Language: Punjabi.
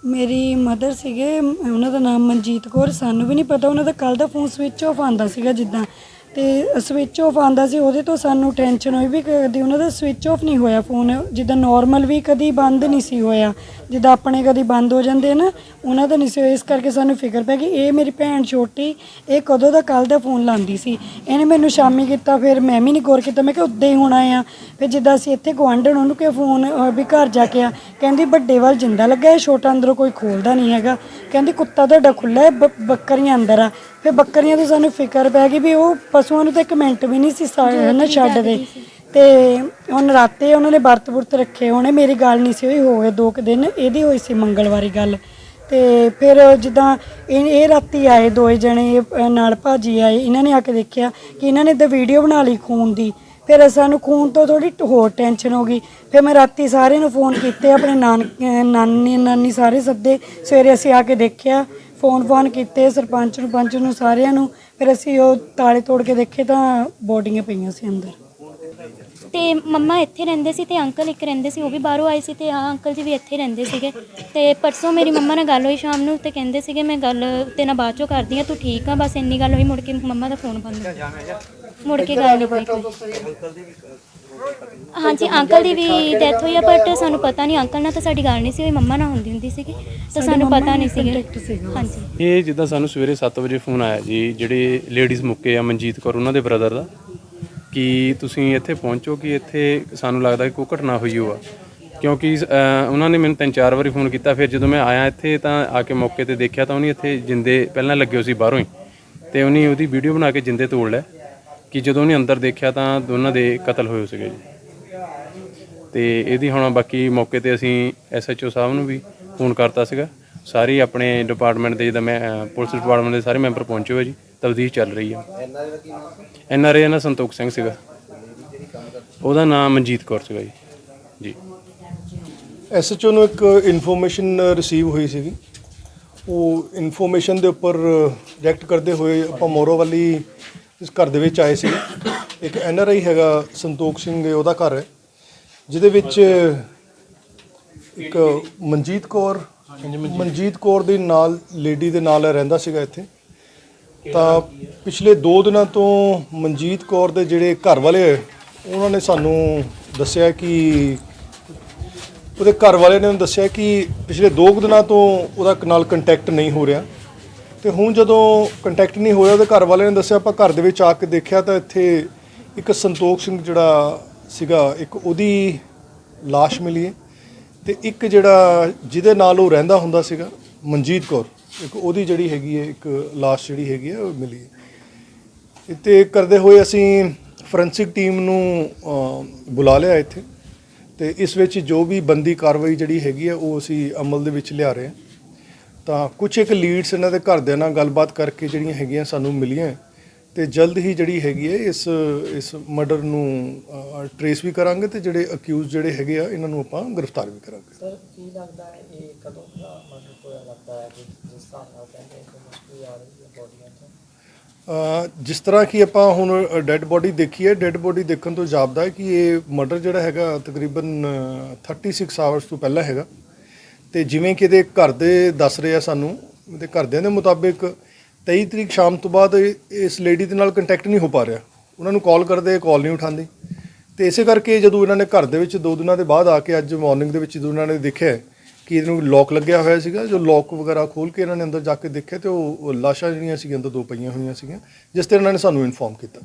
ਮੇਰੀ ਮਦਰ ਸੀਗੇ, ਉਹਨਾਂ ਦਾ ਨਾਮ ਮਨਜੀਤ ਕੌਰ, ਸਾਨੂੰ ਵੀ ਨਹੀਂ ਪਤਾ, ਉਹਨਾਂ ਦਾ ਕੱਲ ਦਾ ਫੋਨ ਸਵਿਚ ਆਫ ਆਉਂਦਾ ਸੀਗਾ ਜਿੱਦਾਂ। ਤੇ ਸਵਿਚ ਆਫ ਆਂਦਾ ਸੀ ਉਹਦੇ ਤੋਂ ਸਾਨੂੰ ਟੈਨਸ਼ਨ ਹੋਈ ਵੀ ਕਦੀ ਉਹਨਾਂ ਦਾ ਸਵਿਚ ਆਫ ਨਹੀਂ ਹੋਇਆ ਫੋਨ ਜਿੱਦਾਂ ਨਾਰਮਲ ਵੀ ਕਦੀ ਬੰਦ ਨਹੀਂ ਸੀ ਹੋਇਆ ਜਿੱਦਾਂ ਆਪਣੇ ਕਦੀ ਬੰਦ ਹੋ ਜਾਂਦੇ ਨਾ ਉਹਨਾਂ ਦਾ ਨਹੀਂ ਸੀ ਹੋਇਆ ਇਸ ਕਰਕੇ ਸਾਨੂੰ ਫਿਕਰ ਪੈ ਗਈ ਇਹ ਮੇਰੀ ਭੈਣ ਛੋਟੀ ਇਹ ਕਦੋਂ ਦਾ ਕੱਲ ਦਾ ਫੋਨ ਲਾਉਂਦੀ ਸੀ। ਇਹਨੇ ਮੈਨੂੰ ਸ਼ਾਮੀ ਕੀਤਾ ਫਿਰ ਮੈਂ ਵੀ ਨਹੀਂ ਗੌਰ ਕੀਤਾ ਮੈਂ ਕਿਹਾ ਉੱਦਾਂ ਹੀ ਹੋਣਾ ਆ ਫਿਰ ਜਿੱਦਾਂ ਅਸੀਂ ਇੱਥੇ ਗੁਆਂਢਣ ਉਹਨੂੰ ਕਿ ਫੋਨ ਅਹ, ਵੀ ਘਰ ਜਾ ਕੇ ਆ। ਕਹਿੰਦੀ ਵੱਡੇ ਵੱਲ ਜਿੰਦਾ ਲੱਗਾ ਹੈ ਛੋਟਾ ਅੰਦਰੋਂ ਕੋਈ ਖੋਲਦਾ ਨਹੀਂ ਹੈਗਾ। ਕਹਿੰਦੀ ਕੁੱਤਾ ਤੁਹਾਡਾ ਖੁੱਲਾ ਹੈ ਬ- ਬੱਕਰੀਆਂ ਅੰਦਰ ਆ। ਫਿਰ ਬੱਕਰੀਆਂ ਤੋਂ ਸਾਨੂੰ ਫਿਕਰ ਪੈ ਗਈ ਵੀ ਉਹ ਪਸ਼ੂਆਂ ਨੂੰ ਤਾਂ ਇੱਕ ਮਿੰਟ ਵੀ ਨਹੀਂ ਸੀ ਸਾ- ਨਾ ਛੱਡਦੇ ਤੇ ਹੁਣ ਰਾਤੇ ਉਹਨਾਂ ਨੇ ਵਰਤ ਵੁਰਤ ਰੱਖੇ ਹੋਣੇ ਮੇਰੀ ਗੱਲ ਨਹੀਂ ਸੀ ਹੋਈ ਹੋ ਗਏ ਦੋ ਕੁ ਦਿਨ ਇਹਦੀ ਹੋਈ ਸੀ ਮੰਗਲਵਾਰੀ ਗੱਲ। ਤੇ ਫਿਰ ਜਿੱਦਾਂ ਇਹ ਇਹ ਰਾਤੀ ਆਏ ਦੋਏ ਜਣੇ ਅਹ ਨਾਲ ਭਾਜੀ ਆਏ ਇਹਨਾਂ ਨੇ ਆ ਕੇ ਦੇਖਿਆ ਕਿ ਇਹਨਾਂ ਨੇ ਤਾਂ ਵੀਡੀਓ ਬਣਾ ਲਈ ਖੂਨ ਦੀ। ਫਿਰ ਸਾਨੂੰ ਖੂਨ ਤੋਂ ਥੋੜੀ ਹੋਰ ਟੈਨਸ਼ਨ ਹੋ ਗਈ। ਫਿਰ ਮੈਂ ਰਾਤੀ ਸਾਰਿਆਂ ਨੂੰ ਫੋਨ ਕੀਤੇ ਆਪਣੇ ਨਾਨ ਅਹ ਨਾਨੀ ਨਾਨੀ ਸਾਰੇ ਸੱਦੇ ਸਵੇਰੇ ਅਸੀਂ ਆ ਕੇ ਦੇਖਿਆ। ਫੋਨ ਫੋਨ ਕੀਤੇ, ਸਰਪੰਚ ਨੂੰ, ਪੰਚ ਨੂੰ, ਸਾਰਿਆਂ ਨੂੰ। ਫਿਰ ਅਸੀਂ ਉਹ ਤਾਲੇ ਤੋੜ ਕੇ ਦੇਖੇ ਤਾਂ ਬੋਡੀਆਂ ਪਈਆਂ ਸੀ ਅੰਦਰ। ਤੇ ਮੰਮਾ ਇੱਥੇ ਰਹਿੰਦੇ ਸੀ ਤੇ ਅੰਕਲ ਇੱਕ ਰਹਿੰਦੇ ਸੀ ਉਹ ਵੀ ਬਾਹਰੋਂ ਆਏ ਸੀ ਤੇ ਆ ਅੰਕਲ ਜੀ ਵੀ ਇੱਥੇ ਰਹਿੰਦੇ ਸੀਗੇ। ਤੇ ਪਰਸੋਂ ਮੇਰੀ ਮੰਮਾ ਨਾਲ ਗੱਲ ਹੋਈ ਸ਼ਾਮ ਨੂੰ ਤੇ ਕਹਿੰਦੇ ਸੀਗੇ ਮੈਂ ਗੱਲ ਤੇ ਨਾਲ ਬਾਅਦ ਚੋਂ ਕਰਦੀ ਆ ਤੂੰ ਠੀਕ ਆ ਬਸ ਇੰਨੀ ਗੱਲ ਹੋਈ ਮੁੜ ਕੇ ਮੰਮਾ ਦਾ ਫੋਨ ਬੰਦ ਹੋ ਗਿਆ। ਮੁੜ ਕੇ ਗੱਲ ਨਹੀਂ ਹੋਈ ਕੋਈ। ਹਾਂਜੀ ਅੰਕਲ ਦੀ ਵੀ ਡੈਥ ਹੋਈ ਆ ਬਟ ਸਾਨੂੰ ਪਤਾ ਨਹੀਂ ਅੰਕਲ ਨਾਲ ਤਾਂ ਸਾਡੀ ਗੱਲ ਨਹੀਂ ਸੀ ਹੋਈ ਮੰਮਾ ਨਾਲ ਹੁੰਦੀ ਹੁੰਦੀ ਸੀਗੀ ਤਾਂ ਸਾਨੂੰ ਪਤਾ ਨਹੀਂ ਸੀਗਾ। ਹਾਂਜੀ। ਇਹ ਜਿੱਦਾਂ ਸਾਨੂੰ ਸਵੇਰੇ 7 ਵਜੇ ਫੋਨ ਆਇਆ ਜੀ ਜਿਹੜੇ ਲੇਡੀਜ਼ ਮੁੱਕੇ ਆ ਮਨਜੀਤ ਕੌਰ ਉਹਨਾਂ ਦੇ ਬ੍ਰਦਰ ਦਾ। ਕਿ ਤੁਸੀਂ ਇੱਥੇ ਪਹੁੰਚੋ ਕਿ ਇੱਥੇ ਸਾਨੂੰ ਲੱਗਦਾ ਕਿ ਕੋਈ ਘਟਨਾ ਹੋਈ ਹੋਆ। ਕਿਉਂਕਿ ਉਹਨਾਂ ਨੇ ਮੈਨੂੰ ਤਿੰਨ ਚਾਰ ਵਾਰੀ ਫੋਨ ਕੀਤਾ, ਫਿਰ ਜਦੋਂ ਮੈਂ ਆਇਆ ਇੱਥੇ ਤਾਂ ਆ ਕੇ ਮੌਕੇ ਤੇ ਦੇਖਿਆ ਤਾਂ ਉਹਨੇ ਇੱਥੇ ਜਿੰਦੇ ਪਹਿਲਾਂ ਲੱਗੇ ਹੋ ਸੀ ਬਾਹਰੋਂ ਹੀ। ਤੇ ਉਹਨੇ ਉਹਦੀ ਵੀਡੀਓ ਬਣਾ ਕੇ ਜਿੰਦੇ ਤੋੜ ਲਿਆ, ਕਿ ਜਦੋਂ ਉਹਨੇ ਅੰਦਰ ਦੇਖਿਆ ਤਾਂ ਦੋਨਾਂ ਦੇ ਕਤਲ ਹੋਏ ਸੀਗੇ ਜੀ। ਤੇ ਇਹਦੀ ਹੁਣ ਬਾਕੀ ਮੌਕੇ ਤੇ ਅਸੀਂ ਐਸਐਚਓ ਸਾਹਿਬ ਨੂੰ ਵੀ ਫੋਨ ਕਰਤਾ ਸੀਗਾ। ਸਾਰੇ ਆਪਣੇ ਡਿਪਾਰਟਮੈਂਟ ਦੇ, ਜਿੱਦਾਂ ਮੈਂ ਪੁਲਿਸ ਡਿਪਾਰਟਮੈਂਟ ਦੇ ਸਾਰੇ ਮੈਂਬਰ ਪਹੁੰਚੇ ਹੋਏ ਜੀ। ਤਬਦੀਲ ਚੱਲ ਰਹੀ ਆ ਐਨਆਰਏ ਇਹਨਾਂ ਸੰਤੋਖ ਸਿੰਘ ਸੀਗਾ। ਉਹਦਾ ਨਾਮ ਮਨਜੀਤ ਕੌਰ ਸੀਗਾ ਜੀ। ਜੀ। ਐਸਐਚਓ ਨੂੰ ਇੱਕ ਇਨਫੋਰਮੇਸ਼ਨ ਰਿਸੀਵ ਹੋਈ ਸੀਗੀ। ਉਹ ਇਨਫੋਰਮੇਸ਼ਨ ਦੇ ਉੱਪਰ ਰਿਐਕਟ ਕਰਦੇ ਹੋਏ ਆਪਾਂ ਮੋਰੋ ਵਾਲੀ ਇਸ ਘਰ ਦੇ ਵਿੱਚ ਆਏ ਸੀ। ਇੱਕ ਐਨ ਆਰ ਆਈ ਹੈਗਾ ਸੰਤੋਖ ਸਿੰਘ ਉਹਦਾ ਘਰ ਹੈ। ਜਿਹਦੇ ਵਿੱਚ ਇੱਕ ਮਨਜੀਤ ਕੌਰ ਮਨਜੀਤ ਕੌਰ ਦੇ ਨਾਲ ਲੇਡੀ ਦੇ ਨਾਲ ਰਹਿੰਦਾ ਸੀਗਾ ਇੱਥੇ। ਤਾਂ ਪਿਛਲੇ 2 ਦਿਨਾਂ ਤੋਂ ਮਨਜੀਤ ਕੌਰ ਦੇ ਜਿਹੜੇ ਘਰ ਵਾਲੇ ਹੈ, ਉਹਨਾਂ ਨੇ ਸਾਨੂੰ ਦੱਸਿਆ ਕਿ ਉਹਦੇ ਘਰ ਵਾਲੇ ਨੇ ਦੱਸਿਆ ਕਿ ਪਿਛਲੇ 2 ਦਿਨਾਂ ਤੋਂ ਉਹਦਾ ਨਾਲ ਕੰਟੈਕਟ ਨਹੀਂ ਹੋ ਰਿਹਾ। ਤੇ ਹੁਣ ਜਦੋਂ ਕੰਟੈਕਟ ਨਹੀਂ ਹੋਇਆ ਉਹਦੇ ਘਰ ਵਾਲੇ ਨੇ ਦੱਸਿਆ ਆਪਾਂ ਘਰ ਦੇ ਵਿੱਚ ਆ ਕੇ ਦੇਖਿਆ ਤਾਂ ਇੱਥੇ ਇੱਕ ਸੰਤੋਖ ਸਿੰਘ ਜਿਹੜਾ ਸੀਗਾ ਇੱਕ ਉਹਦੀ ਲਾਸ਼ ਮਿਲੀ ਹੈ। ਤੇ ਇੱਕ ਜਿਹੜਾ ਜਿਹਦੇ ਨਾਲ ਉਹ ਰਹਿੰਦਾ ਹੁੰਦਾ ਸੀਗਾ ਮਨਜੀਤ ਕੌਰ। ਇੱਕ ਉਹਦੀ ਜਿਹੜੀ ਹੈਗੀ ਹੈ, ਇੱਕ ਲਾਸ਼ ਜਿਹੜੀ ਹੈਗੀ ਹੈ, ਉਹ ਮਿਲੀ ਹੈ। ਤੇ ਕਰਦੇ ਹੋਏ ਅਸੀਂ ਫੋਰੈਂਸਿਕ ਟੀਮ ਨੂੰ ਬੁਲਾ ਲਿਆ ਇੱਥੇ। ਤੇ ਇਸ ਵਿੱਚ ਜੋ ਵੀ ਬੰਦੀ ਕਾਰਵਾਈ ਜਿਹੜੀ ਹੈਗੀ ਹੈ, ਉਹ ਅਸੀਂ ਅਮਲ ਦੇ ਵਿੱਚ ਲਿਆ ਰਹੇ ਹਾਂ। ਤਾਂ ਕੁਝ ਇੱਕ ਲੀਡਸ ਇਹਨਾਂ ਦੇ ਘਰਦਿਆਂ ਨਾਲ ਗੱਲਬਾਤ ਕਰਕੇ ਜਿਹੜੀਆਂ ਹੈਗੀਆਂ ਸਾਨੂੰ ਮਿਲੀਆਂ ਤੇ ਜਲਦ ਹੀ ਜਿਹੜੀ ਹੈਗੀ ਹੈ ਇਸ ਇਸ ਮਰਡਰ ਨੂੰ ਟਰੇਸ ਵੀ ਕਰਾਂਗੇ ਤੇ ਜਿਹੜੇ ਅਕਿਊਜ਼ ਜਿਹੜੇ ਹੈਗੇ ਆ ਇਹਨਾਂ ਨੂੰ ਆਪਾਂ ਗ੍ਰਿਫਤਾਰ ਵੀ ਕਰਾਂਗੇ। ਸਰ ਕੀ ਲੱਗਦਾ ਹੈ ਇਹ ਕਦੋਂ ਦਾ ਮਰਡਰ ਹੋਇਆ ਲੱਗਦਾ ਹੈ? ਕਿ ਜਿਸ ਹਿਸਾਬ ਨਾਲ ਕਹਿੰਦੇ ਕਿ ਮੁਸ਼ਕਿਲ ਆ ਰਹੀ ਹੈ ਬੋਡੀਆਂ ਤੋਂ। ਅ, ਜਿਸ ਤਰ੍ਹਾਂ ਕਿ ਆਪਾਂ ਹੁਣ ਡੈੱਡ ਬੋਡੀ ਦੇਖੀ ਹੈ ਡੈੱਡ ਬੋਡੀ ਦੇਖਣ ਤੋਂ ਜਾਪਦਾ ਹੈ ਕਿ ਇਹ ਮਰਡਰ ਜਿਹੜਾ ਹੈਗਾ ਤਕਰੀਬਨ ਅ, 36 ਆਵਰਸ ਤੋਂ ਪਹਿਲਾਂ ਹੈਗਾ। ਤੇ ਜਿਵੇਂ ਕਿ ਇਹਦੇ ਘਰ ਦੇ ਦੱਸ ਰਹੇ ਆ ਸਾਨੂੰ ਇਹਦੇ ਘਰਦਿਆਂ ਦੇ ਮੁਤਾਬਿਕ 23 ਤਰੀਕ ਸ਼ਾਮ ਤੋਂ ਬਾਅਦ ਇਸ ਲੇਡੀ ਦੇ ਨਾਲ ਕੰਟੈਕਟ ਨਹੀਂ ਹੋ ਪਾ ਰਿਹਾ। ਉਹਨਾਂ ਨੂੰ ਕਾਲ ਕਰਦੇ ਕਾਲ ਨਹੀਂ ਉਠਾਉਂਦੀ। ਤੇ ਇਸੇ ਕਰਕੇ ਜਦੋਂ ਇਹਨਾਂ ਨੇ ਘਰ ਦੇ ਵਿੱਚ ਦੋ ਦਿਨਾਂ ਦੇ ਬਾਅਦ ਆ ਕੇ ਅੱਜ ਮਾਰਨਿੰਗ ਦੇ ਵਿੱਚ ਜਦੋਂ ਇਹਨਾਂ ਨੇ ਦੇਖਿਆ ਕਿ ਇਹਨੂੰ ਲੋਕ ਲੱਗਿਆ ਹੋਇਆ ਸੀਗਾ, ਜੋ ਲੋਕ ਵਗੈਰਾ ਖੋਲ ਕੇ ਇਹਨਾਂ ਨੇ ਅੰਦਰ ਜਾ ਕੇ ਦੇਖਿਆ ਤੇ ਉਹ ਉਹ ਲਾਸ਼ਾਂ ਜਿਹੜੀਆਂ ਸੀਗੀਆਂ, ਅੰਦਰ ਦੋ ਪਈਆਂ ਹੋਈਆਂ ਸੀਗੀਆਂ, ਜਿਸ ਤੇ ਇਹਨਾਂ ਨੇ ਸਾਨੂੰ ਇਨਫੋਰਮ ਕੀਤਾ।